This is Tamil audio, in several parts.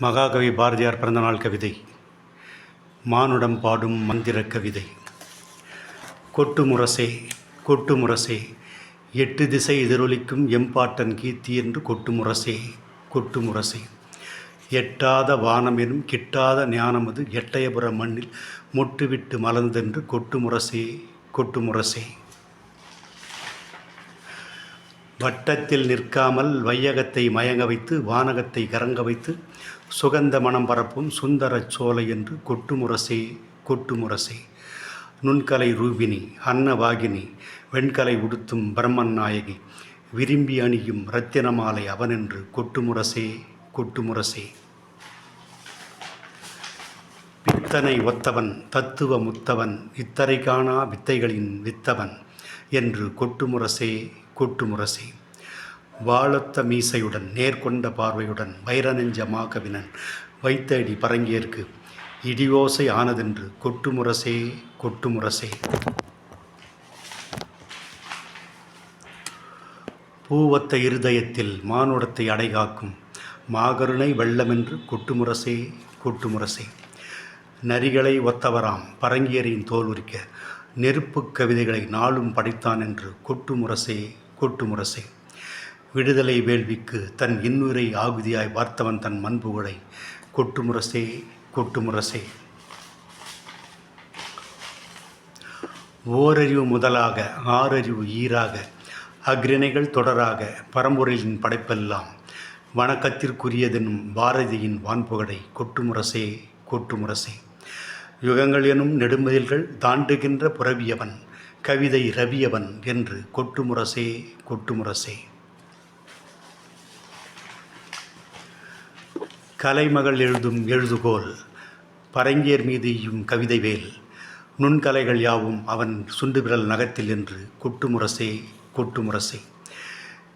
மகாகவி பாரதியார் பிறந்தநாள் கவிதை. மானுடம் பாடும் மந்திர கவிதை. கொட்டு முரசே கொட்டு முரசே எட்டு திசை எதிரொலிக்கும் எம்பாட்டன் கீர்த்தி என்று கொட்டு முரசே கொட்டு முரசே. எட்டாத வானமெனும் கிட்டாத ஞானமது எட்டயபுர மண்ணில் முட்டுவிட்டு மலர்ந்தென்று கொட்டு முரசே கொட்டு முரசே. வட்டத்தில் நிற்காமல் வையகத்தை மயங்க வைத்து வானகத்தை கரங்க வைத்து சுகந்த மனம் பரப்பும் சுந்தரச் சோலை என்று கொட்டுமுரசே கொட்டுமுரசே. நுண்கலை ரூபினி அன்னவாகினி வெண்கலை உடுத்தும் பிரம்மன் நாயகி விரும்பி அணியும் இரத்தினமாலை அவனென்று கொட்டுமுரசே கொட்டுமுரசே. பித்தனை ஒத்தவன் தத்துவ முத்தவன் இத்தரை காணா வித்தைகளின் வித்தவன். என்று கொட்டுமுரசே கொட்டுமுரசே. வாழத்த மீசையுடன் நேர்கொண்ட பார்வையுடன் வைரநெஞ்ச மாகவினன் வைத்தடி பரங்கியர்க்கு இடியோசை ஆனதென்று கொட்டுமுரசே கொட்டுமுரசே. பூவத்த இருதயத்தில் மானுடத்தை அடைகாக்கும் மாகருணை வெள்ளமென்று கொட்டுமுரசே கொட்டுமுரசே. நரிகளை ஒத்தவராம் பரங்கியரின் தோல் உரிக்க நெருப்பு கவிதைகளை நாளும் படைத்தான் என்று கொட்டுமுரசே கொட்டுமுரசே. விடுதலை வேள்விக்கு தன் இன்னுரை ஆகுதியாய் வார்த்தவன் தன் மண்புகழை. கொட்டுமுரசே கொட்டுமுரசே. ஓரறிவு முதலாக ஆறறிவு ஈராக அக்ரிணைகள் தொடராக பரம்பொருளின் படைப்பெல்லாம். வணக்கத்திற்குரியதெனும் பாரதியின் வான்புகடை கொட்டுமுரசே கொட்டுமுரசே. யுகங்கள் எனும் நெடுமதில்கள் தாண்டுகின்ற புரவியவன் கவிதை ரவியவன் என்று கொட்டுமுரசே கொட்டுமுரசே. கலைமகள் எழுதும் எழுதுகோல் பரங்கியர் மீது ஈயும் கவிதை வேல் நுண்கலைகள் யாவும் அவன் சுண்டு விரல் நகத்தில் என்று கொட்டுமுரசே கொட்டுமுரசே.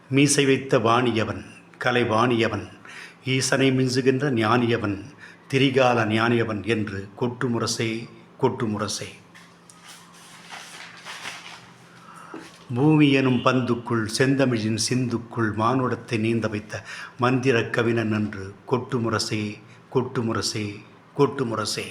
மீசை வைத்த வாணியவன் கலை வாணியவன் ஈசனை மிஞ்சுகின்ற ஞானியவன் திரிகால ஞானியவன் என்று கொட்டுமுரசே கொட்டுமுரசே. பூமி எனும் பந்துக்குள் செந்தமிழின் சிந்துக்குள் மானுடத்தை நீந்த வைத்த மந்திர கவினன் என்று கொட்டுமுரசே கொட்டுமுரசே கொட்டுமுரசே.